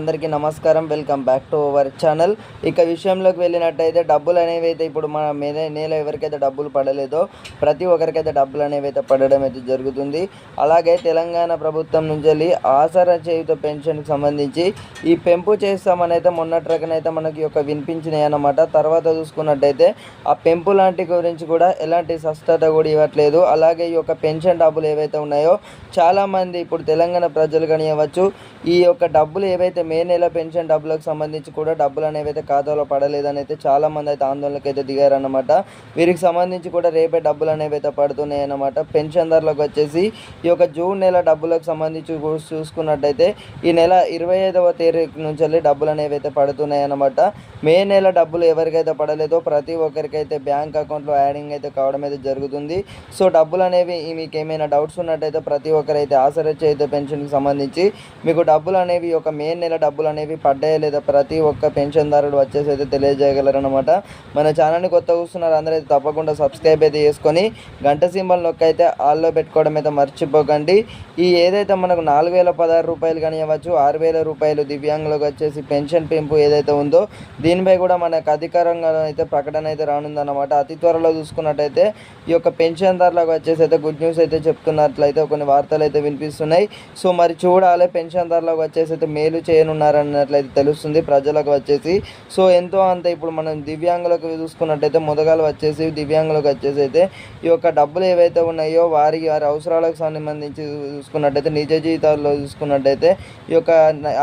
అందరికీ నమస్కారం. Welcome back to our channel ఇక విషయంలోకి వెళ్ళినట్టయితే డబ్బులు అనేవి అయితే ఇప్పుడు మన మీద నేల ఎవరికైతే డబ్బులు పడలేదో ప్రతి ఒక్కరికైతే డబ్బులు అనేవి అయితే పడడం అయితే జరుగుతుంది. అలాగే తెలంగాణ ప్రభుత్వం నుంచి వెళ్ళి ఆసరా చేయుత పెన్షన్కి సంబంధించి ఈ పెంపు చేస్తామని అయితే మొన్నటి రకనైతే మనకి ఒక వినిపించినాయి అన్నమాట తర్వాత చూసుకున్నట్టయితే ఆ పెంపు లాంటి గురించి కూడా ఎలాంటి స్పష్టత కూడా ఇవ్వట్లేదు. అలాగే ఈ యొక్క పెన్షన్ డబ్బులు ఏవైతే ఉన్నాయో చాలామంది ఇప్పుడు తెలంగాణ ప్రజలు కానివ్వచ్చు ఈ యొక్క డబ్బులు ఏవైతే మే నెల పెన్షన్ డబ్బులకు సంబంధించి కూడా డబ్బులు అనేవి అయితే ఖాతాలో పడలేదని అయితే చాలా మంది అయితే ఆందోళనకు అయితే దిగారన్నమాట. వీరికి సంబంధించి కూడా రేపే డబ్బులు అనేవి అయితే పడుతున్నాయి అన్నమాట. పెన్షన్దారులకు వచ్చేసి ఈ యొక్క జూన్ నెల డబ్బులకు సంబంధించి చూసుకున్నట్టయితే ఈ నెల ఇరవై ఐదవ తేదీ నుంచి వెళ్ళి డబ్బులు అనేవి అయితే పడుతున్నాయి అన్నమాట. మే నెల డబ్బులు ఎవరికైతే పడలేదో ప్రతి ఒక్కరికైతే బ్యాంక్ అకౌంట్లో యాడింగ్ అయితే కావడం అయితే జరుగుతుంది. సో డబ్బులు అనేవి మీకు ఏమైనా డౌట్స్ ఉన్నట్టయితే ప్రతి ఒక్కరైతే ఆసరా చేత పెన్షన్కి సంబంధించి మీకు డబ్బులు అనేవి ఒక మే నెల డబ్బులు అనేవి పడ్డాయా లేదా ప్రతి ఒక్క పెన్షన్దారుడు వచ్చేసి అయితే తెలియజేయగలరనమాట మన ఛానల్ని కొత్త చూస్తున్నారు అందరూ అయితే తప్పకుండా సబ్స్క్రైబ్ అయితే చేసుకొని గంట సింబల్ నొక్కి అయితే ఆల్లో పెట్టుకోవడం అయితే మర్చిపోకండి. ఈ ఏదైతే మనకు నాలుగు వేల పదహారు రూపాయలు కానివ్వచ్చు ఆరు వేల రూపాయలు దివ్యాంగులకు వచ్చేసి పెన్షన్ పెంపు ఏదైతే ఉందో దీనిపై కూడా మనకు అధికారంగా అయితే ప్రకటన అయితే రానుందన్నమాట. అతి త్వరలో చూసుకున్నట్టయితే ఈ యొక్క పెన్షన్దారులకు వచ్చేసి అయితే గుడ్ న్యూస్ అయితే చెప్తున్నట్లయితే కొన్ని వార్తలు అయితే వినిపిస్తున్నాయి. సో మరి చూడాలి పెన్షన్దారులకు వచ్చేసి అయితే మేలు చేయనున్నారన్నట్లయితే తెలుస్తుంది. ప్రజలకు వచ్చేసి. సో ఎంతో అంత ఇప్పుడు మనం దివ్యాంగులకు చూసుకున్నట్టయితే మొదగాలు వచ్చేసి దివ్యాంగులకు వచ్చేసి అయితే ఈ యొక్క డబ్బులు ఏవైతే ఉన్నాయో వారికి వారి అవసరాలకు సంబంధించి చూసుకున్నట్టయితే నిజ జీవితాల్లో చూసుకున్నట్టయితే ఈ యొక్క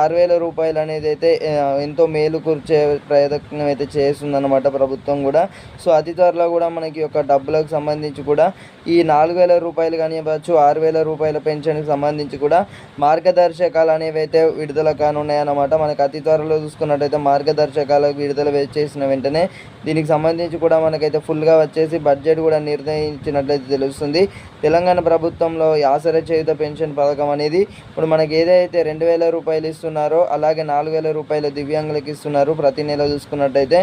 ఆరు వేల రూపాయలు అనేది అయితే ఎంతో మేలు కూర్చే ప్రయత్నం అయితే చేస్తుందన్నమాట ప్రభుత్వం కూడా. సో అతి త్వరలో కూడా మనకి యొక్క డబ్బులకు సంబంధించి కూడా ఈ నాలుగు వేల రూపాయలు కానివ్వచ్చు ఆరు వేల రూపాయల పెన్షన్కి సంబంధించి కూడా మార్గదర్శకాలు అనేవి అయితే విడుదల కానున్నాయి. ఉన్నాయన్నమాట. మనకి అతి త్వరలో చూసుకున్నట్టయితే మార్గదర్శకాలకు విడుదల చేసిన వెంటనే దీనికి సంబంధించి కూడా మనకైతే ఫుల్గా వచ్చేసి బడ్జెట్ కూడా నిర్ణయించినట్లయితే తెలుస్తుంది. తెలంగాణ ప్రభుత్వంలో ఈ చేయుత పెన్షన్ పథకం అనేది ఇప్పుడు మనకి ఏదైతే రెండు వేల రూపాయలు ఇస్తున్నారో అలాగే నాలుగు వేల రూపాయలు దివ్యాంగులకు ఇస్తున్నారు. ప్రతి నెల చూసుకున్నట్టయితే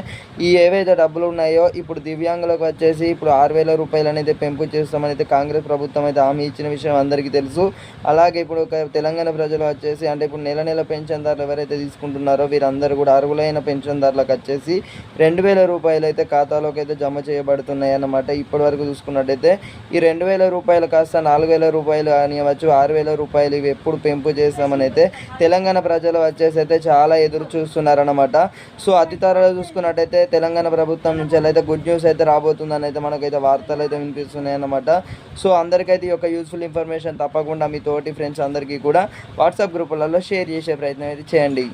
ఈ ఏవైతే డబ్బులు ఉన్నాయో ఇప్పుడు దివ్యాంగులకు వచ్చేసి ఇప్పుడు ఆరు వేల రూపాయలు అనేది పెంపు చేస్తామని అయితే కాంగ్రెస్ ప్రభుత్వం అయితే హామీ ఇచ్చిన విషయం అందరికీ తెలుసు. అలాగే ఇప్పుడు ఒక తెలంగాణ ప్రజలు వచ్చేసి అంటే ఇప్పుడు నెల నెల పెన్షన్ పెన్షన్దారులు ఎవరైతే తీసుకుంటున్నారో వీరందరూ కూడా అర్హులైన పెన్షన్దారులకు వచ్చేసి రెండు వేల రూపాయలు అయితే ఖాతాలోకి అయితే జమ చేయబడుతున్నాయి అన్నమాట. ఇప్పటి వరకు చూసుకున్నట్టయితే ఈ రెండు వేల రూపాయలు కాస్త నాలుగు వేల రూపాయలు కానివ్వచ్చు ఆరు వేల రూపాయలు ఇవి ఎప్పుడు పెంపు చేస్తామని అయితే తెలంగాణ ప్రజలు వచ్చేసి అయితే చాలా ఎదురు చూస్తున్నారన్నమాట. సో అతి త్వరలో చూసుకున్నట్టయితే తెలంగాణ ప్రభుత్వం నుంచి అయితే గుడ్ న్యూస్ అయితే రాబోతుందని అయితే మనకైతే వార్తలు అయితే వినిపిస్తున్నాయి అన్నమాట. సో అందరికైతే ఈ యొక్క యూస్ఫుల్ ఇన్ఫర్మేషన్ తప్పకుండా మీ తోటి ఫ్రెండ్స్ అందరికీ కూడా వాట్సాప్ గ్రూపులలో షేర్ చేసే ప్రయత్నం అయితే చేయండి.